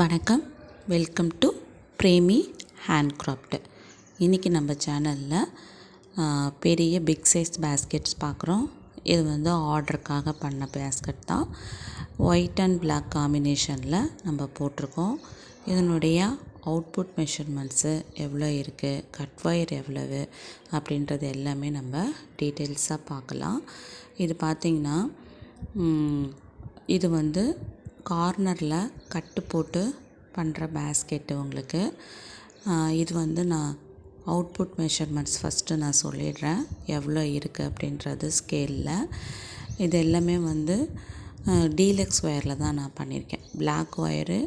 வணக்கம். Welcome to Premi hand craft இன்றைக்கி நம்ம சேனலில் பெரிய பிக் சைஸ் பேஸ்கெட்ஸ் பார்க்குறோம். இது வந்து ஆர்டருக்காக பண்ண பேஸ்கெட் தான். ஒயிட் அண்ட் பிளாக் காம்பினேஷனில் நம்ம போட்டிருக்கோம். இதனுடைய அவுட்புட் மெஷர்மெண்ட்ஸு எவ்வளோ இருக்குது கட் ஒயர் எவ்வளவு அப்படின்றது எல்லாமே நம்ம டீட்டெயில்ஸாக பார்க்கலாம். இது பார்த்திங்கன்னா இது வந்து கார்னரில் கட்டு போட்டு பண்ணுற பேஸ்கெட்டு உங்களுக்கு. இது வந்து நான் அவுட்புட் மெஷர்மெண்ட்ஸ் ஃபஸ்ட்டு நான் சொல்லிடுறேன். எவ்வளோ இருக்குது அப்படின்றது ஸ்கேலில் இது எல்லாமே வந்து டீலக்ஸ் ஒயரில் தான் நான் பண்ணியிருக்கேன். பிளாக் ஒயரு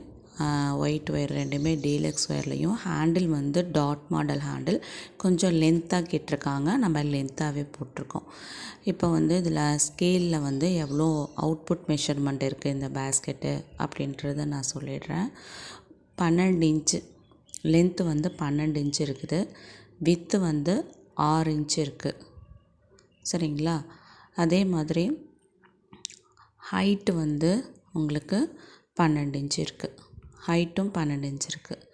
ஒயிட் ஒயர் ரெண்டுமே டீலக்ஸ் ஒயர்லேயும் ஹேண்டில் வந்து டாட் மாடல் ஹேண்டில் கொஞ்சம் லென்த்தாக கேட்டிருக்காங்க. நம்ம லென்த்தாகவே போட்டிருக்கோம். இப்போ வந்து இதில் ஸ்கேலில் வந்து எவ்வளோ அவுட்புட் மெஷர்மெண்ட் இருக்குது இந்த பேஸ்கெட்டு அப்படின்றத நான் சொல்லிடுறேன். பன்னெண்டு இன்ச்சு லென்த்து வந்து பன்னெண்டு இன்ச்சு இருக்குது. வித்து வந்து ஆறு இன்ச்சு இருக்குது சரிங்களா? அதே மாதிரி ஹைட்டு வந்து உங்களுக்கு பன்னெண்டு இன்ச்சு இருக்குது ஹைட்டும் பன்னெண்டு இன்ச் இருக்குது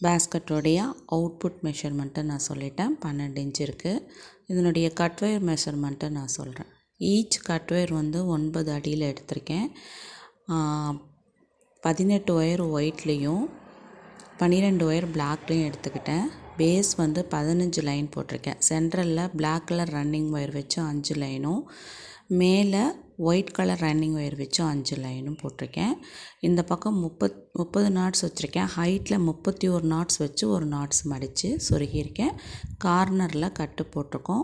பேஸ்கட்டோடைய அவுட்புட் மெஷர்மெண்ட்டை நான் சொல்லிட்டேன். பன்னெண்டு இன்ச் இருக்குது இதனுடைய கட்வயர் மெஷர்மெண்ட்டை நான் சொல்கிறேன் ஈச் கட்வயர் வந்து ஒன்பது அடியில் எடுத்திருக்கேன். பதினெட்டு ஒயர் ஒயிட்லேயும் பன்னிரெண்டு ஒயர் பிளாக்லேயும் எடுத்துக்கிட்டேன். பேஸ் வந்து பதினஞ்சு லைன் போட்டிருக்கேன். சென்ட்ரலில் பிளாக் கலர் ரன்னிங் ஒயர் வச்சு அஞ்சு லைனும் மேலே ஒயிட் கலர் ரன்னிங் ஒயர் வச்சு அஞ்சு லைனும் போட்டிருக்கேன். இந்த பக்கம் முப்பத் முப்பது நாட்ஸ் வச்சுருக்கேன். ஹைட்டில் முப்பத்தி ஒரு நாட்ஸ் வச்சு ஒரு நாட்ஸ் மடித்து சொருகியிருக்கேன். கார்னரில் கட்டு போட்டிருக்கோம்.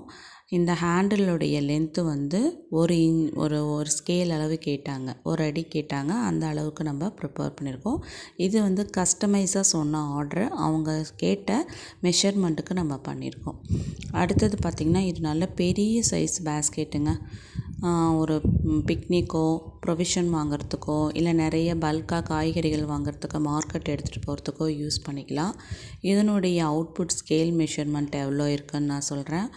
இந்த ஹேண்டிலுடைய லென்த்து வந்து ஒரு இன் ஒரு ஒரு ஸ்கேல் அளவு கேட்டாங்க. ஒரு அடி கேட்டாங்க. அந்த அளவுக்கு நம்ம ப்ரிப்பேர் பண்ணியிருக்கோம். இது வந்து கஸ்டமைஸாக சொன்ன ஆர்டர் அவங்க கேட்ட மெஷர்மெண்ட்டுக்கு நம்ம பண்ணியிருக்கோம். அடுத்தது பார்த்திங்கன்னா இது நல்ல பெரிய சைஸ் பேஸ்கெட்டுங்க ஒரு பிக்னிக்கோ ப்ரொவிஷன் வாங்கிறதுக்கோ இல்லை நிறைய பல்காக காய்கறிகள் வாங்குறதுக்கு மார்க்கெட் எடுத்துகிட்டு போகிறதுக்கோ யூஸ் பண்ணிக்கலாம். இதனுடைய அவுட்புட் ஸ்கேல் மெஷர்மெண்ட் எவ்வளோ இருக்குதுன்னு நான் சொல்கிறேன்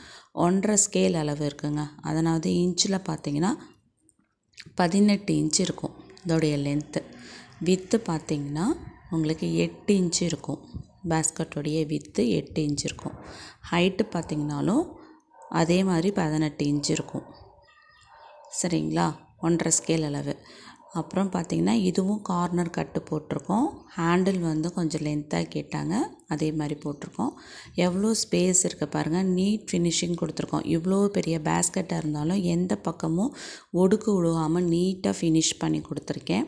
ஒன்றரை ஸ்கேல் அளவு இருக்குங்க. அதனாவது இன்ச்சில் பார்த்தீங்கன்னா பதினெட்டு இன்ச்சு இருக்கும் இதோடைய லென்த்து வித்து பார்த்திங்கன்னா உங்களுக்கு எட்டு இன்ச்சு இருக்கும். பேஸ்கட்டோடைய வித்து எட்டு இன்ச்சு இருக்கும். ஹைட்டு பார்த்திங்கனாலும் அதே மாதிரி பதினெட்டு இன்ச்சு இருக்கும். சரிங்களா? ஒன்றரை ஸ்கேல் அளவு. அப்புறம் பார்த்திங்கன்னா இதுவும் கார்னர் கட்டு போட்டிருக்கோம். ஹேண்டில் வந்து கொஞ்சம் லென்த்தாக கேட்டாங்க. அதே மாதிரி போட்டிருக்கோம். எவ்வளோ ஸ்பேஸ் இருக்குது பாருங்கள் நீட் ஃபினிஷிங் கொடுத்துருக்கோம். இவ்வளோ பெரிய பேஸ்கெட்டாக இருந்தாலும் எந்த பக்கமும் ஒடுக்கு விழுவாமல் நீட்டாக ஃபினிஷ் பண்ணி கொடுத்துருக்கேன்.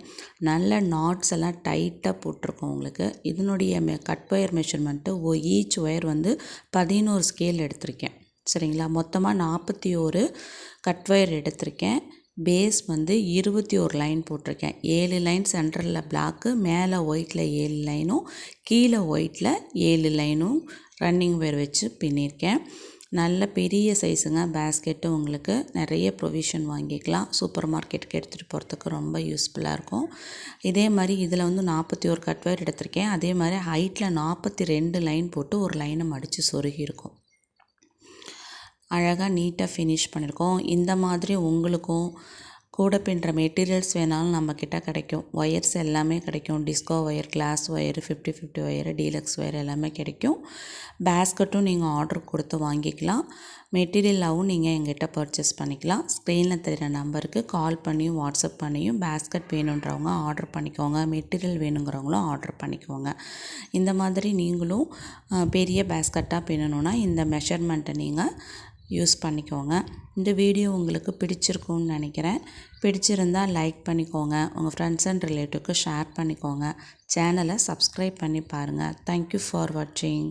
நல்ல நாட்ஸ் எல்லாம் டைட்டாக போட்டிருக்கோம் உங்களுக்கு. இதனுடைய மெ கட் ஒயர் மெஷர்மெண்ட்டு ஓ ஈச் ஒயர் வந்து பதினோரு ஸ்கேல் எடுத்திருக்கேன். சரிங்களா? மொத்தமாக நாற்பத்தி ஒரு கட் ஒயர் எடுத்திருக்கேன். பேஸ் வந்து இருபத்தி ஒரு லைன் போட்டிருக்கேன். ஏழு லைன் சென்டரில் பிளாக்கு மேலே ஒயிட்டில் ஏழு லைனும் கீழே ஒயிட்டில் ஏழு லைனும் ரன்னிங் ஒயர் வச்சு பின்னியிருக்கேன் நல்ல பெரிய சைஸுங்க பேஸ்கெட்டு உங்களுக்கு நிறைய ப்ரொவிஷன் வாங்கிக்கலாம். சூப்பர் மார்க்கெட்டுக்கு எடுத்துகிட்டு போகிறதுக்கு ரொம்ப யூஸ்ஃபுல்லாக இருக்கும். இதே மாதிரி இதில் வந்து நாற்பத்தி ஒரு கட் ஒயர் எடுத்திருக்கேன். அதே மாதிரி ஹைட்டில் நாற்பத்தி ரெண்டு லைன் போட்டு ஒரு லைனை மடித்து சொருகியிருக்கும். அழகாக நீட்டாக ஃபினிஷ் பண்ணியிருக்கோம் இந்த மாதிரி உங்களுக்கும் கூட பின்னுற மெட்டீரியல்ஸ் வேணாலும் நம்மக்கிட்ட கிடைக்கும். ஒயர்ஸ் எல்லாமே கிடைக்கும். Disco wire glass wire fifty fifty wire deluxe wire எல்லாமே கிடைக்கும். பேஸ்கட்டும் நீங்கள் ஆர்டர் கொடுத்து வாங்கிக்கலாம். மெட்டீரியலாகவும் நீங்கள் எங்கிட்ட பர்ச்சேஸ் பண்ணிக்கலாம். ஸ்க்ரீனில் தெரிகிற நம்பருக்கு கால் பண்ணியும் வாட்ஸ்அப் பண்ணியும் பேஸ்கட் வேணுன்றவங்க ஆர்டர் பண்ணிக்கோங்க. மெட்டீரியல் வேணுங்கிறவங்களும் ஆர்டர் பண்ணிக்கோங்க. இந்த மாதிரி நீங்களும் பெரிய பேஸ்கட்டாக பின்னணுன்னா இந்த மெஷர்மெண்ட்டை நீங்கள் யூஸ் பண்ணிக்கோங்க. இந்த வீடியோ உங்களுக்கு பிடிச்சிருக்கும்னு நினைக்கிறேன். பிடிச்சிருந்தால் லைக் பண்ணிக்கோங்க. உங்கள் ஃப்ரெண்ட்ஸ் அண்ட் ரிலேட்டிவ்க்கு ஷேர் பண்ணிக்கோங்க. சேனலை சப்ஸ்கிரைப் பண்ணி பாருங்கள் தேங்க்யூ ஃபார் வாட்சிங்